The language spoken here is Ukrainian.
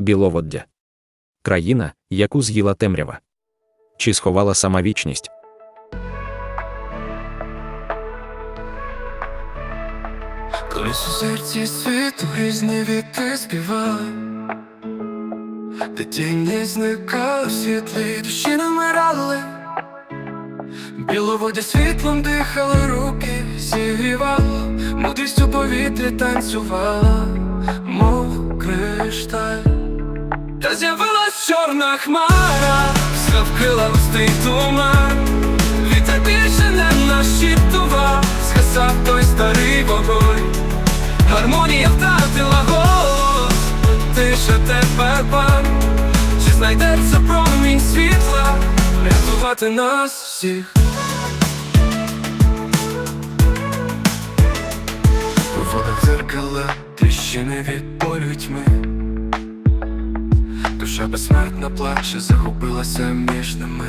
Біловоддя. Країна, яку з'їла темрява. Чи сховала сама вічність? Колись у серці світу різні віти співали, де тіні зникали, в світлі душі намирали, біловоді світлом дихали руки, зігрівало, мудрість у повітрі танцювала. Та з'явилась чорна хмара, вкрила густий туман. Вітер більше не нащитував, згасав той старий вогонь. Гармонія втратила голос, тише тепер пан. Чи знайдеться промінь світла, рятувати нас всіх? У водах дзеркала тріщини від болю й тьми. Душа безсмертна плаче, загубилася між ними.